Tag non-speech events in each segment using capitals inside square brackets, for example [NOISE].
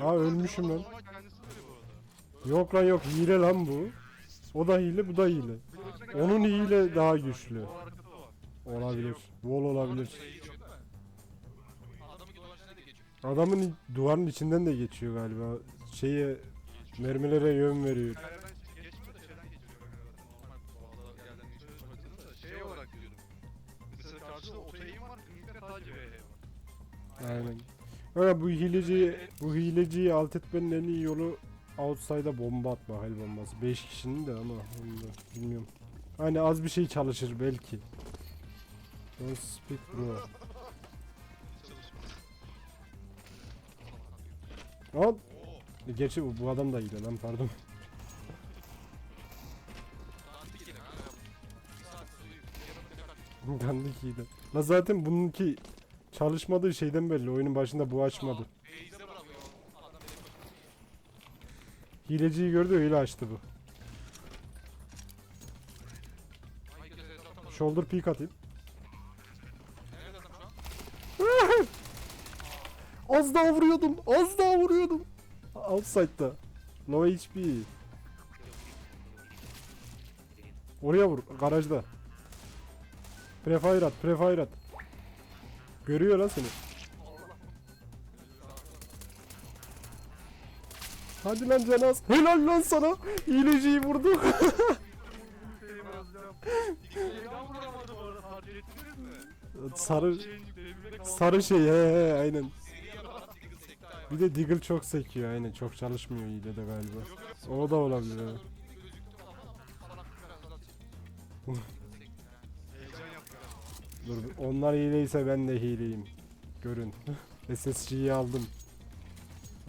Aa ölmüşüm lan. Yok lan yok hile lan bu. O da hile bu da hile. Onun hile daha güçlü. Olabilir. Wall olabilir. Şey? Adamın duvarın içinden de geçiyor galiba. Şeye mermilere yön veriyor. Şey var. Aynen. Öyle bu hileciyi bu hileciyi alt etmenin en iyi yolu outside'a bomba atmak el bombası. 5 kişinin de ama onu da bilmiyorum. Hani az bir şey çalışır belki. Don't speak bro. Al. E, Gerçi bu, bu adam da iyi lan pardon. Dandik kanka. Gandik iyiydi. La zaten bununki çalışmadığı şeyden belli. Oyunun başında bu açmadı. Hileciyi gördü öyle açtı bu. Shoulder peek atayım. [LAUGHS] Az daha vuruyordum. Az daha vuruyordum. Outside'da. Low HP. Oraya vur. Garajda. Prefire at. Prefire at. Görüyor lan seni. Hadi lan Cenaz. Helal lan sana. İyileciyi vurdu. Ben vuramadım orada fark ettiniz [LAUGHS] mi? sarı sarı şey he he aynen. Diggle. Bir de Deagle çok sekiyor aynen. Çok çalışmıyor iyi de galiba. O da olabilir [LAUGHS] Dur onlar hileyse ben de hileyim. Görün. [LAUGHS] SSG'yi aldım.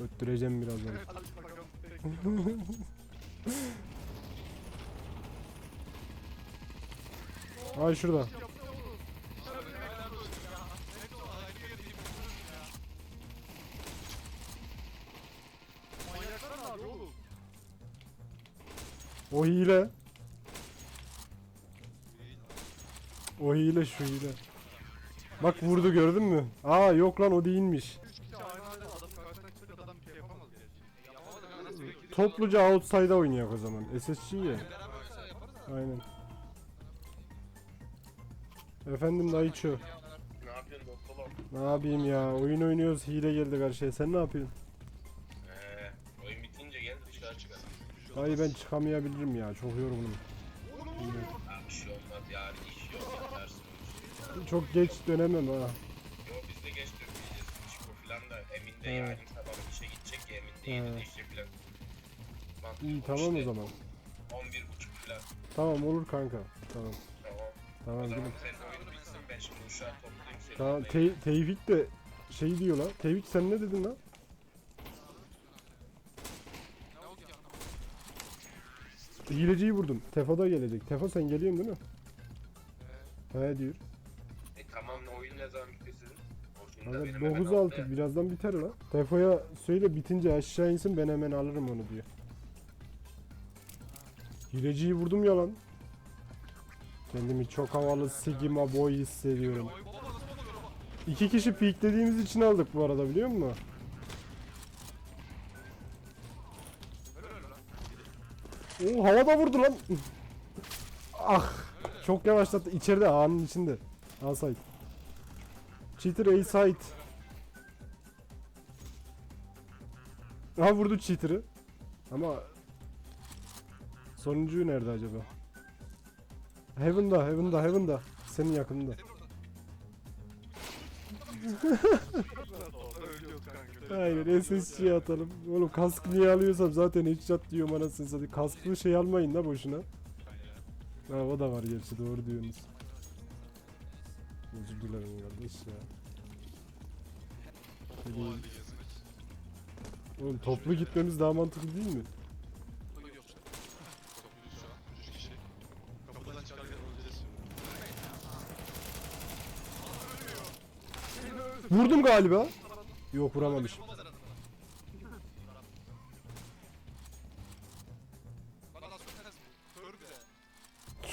Öttüreceğim birazdan. [LAUGHS] Ay şurada. O hile. O hile şu hile. Bak vurdu gördün mü? Aa yok lan o değilmiş. Topluca outside'a oynayak o zaman. SSG ya. Aynen. Efendim dayıço. Ne yapıyorsun doktor? Ne yapayım ya? Oyun oynuyoruz. Hile geldi karşıya. Sen ne yapıyorsun? Ee, oyun bitince gel dışarı çıkalım. Dayı ben çıkamayabilirim ya. Çok yorgunum. Bir şey olmaz yarın iş yok. Çok geç dönemem ha. Yo biz de geç dönmeyeceğiz. Çiko falan da Emin de He. yarın sabah işe gidecek ya Emin de He. yedi de işe falan. Mantıklı İyi tamam o işte. zaman. 11 buçuk falan. Tamam olur kanka. Tamam. Tamam. Tamam o zaman gülüm. sen oyunu bitsin ben şimdi uşağı toplayayım seni. Tamam alayım. Te Tevfik de şey diyor lan. Tevfik sen ne dedin lan? Hileciyi vurdum. Tefo da gelecek. Tefo sen geliyorsun değil mi? He diyor. E tamam oyun ne zaman bitiyor sizin? Oyunu da benim Kanka hemen 9-6 altta. birazdan biter lan. Tefo'ya söyle bitince aşağı insin ben hemen alırım onu diyor. Hileciyi vurdum ya lan. Kendimi çok havalı Sigma boy hissediyorum. İki kişi peeklediğimiz için aldık bu arada biliyor musun? Oo havada vurdu lan. ah. Çok yavaşlattı. İçeride ağanın içinde. A side. Cheater A side. Ha vurdu cheater'ı. Ama sonuncuyu nerede acaba? Heaven'da, Heaven'da, Heaven'da. Senin yakınında. Aynen SSC atalım. Oğlum kask niye alıyorsam zaten headshot diyorum anasını satayım. Kasklı şey almayın da boşuna. Ha o da var gerçi doğru diyorsunuz. Özür dilerim kardeş ya. Oğlum toplu gitmemiz daha mantıklı değil mi? Vurdum galiba. Yok vuramamışım.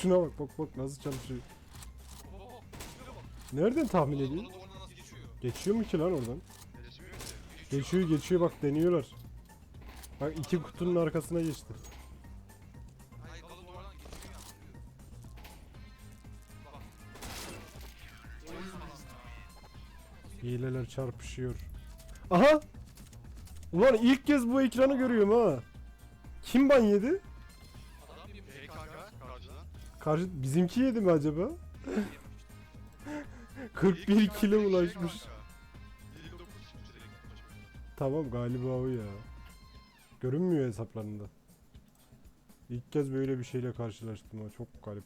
Şuna bak bak bak nasıl çalışıyor. Nereden tahmin Ulan ediyor? Geçiyor? Mu ki lan oradan? Geçiyor geçiyor bak deniyorlar. Bak iki kutunun arkasına geçti. Hayır. Hileler çarpışıyor. Aha! Ulan ilk kez bu ekranı görüyorum ha. Kim ban yedi? Karşı bizimki yedi mi acaba? [LAUGHS] 41 kilo ulaşmış. 29 çıkmış direkt başına. Tamam galiba o ya. Görünmüyor hesaplarında. İlk kez böyle bir şeyle karşılaştım ha çok garip.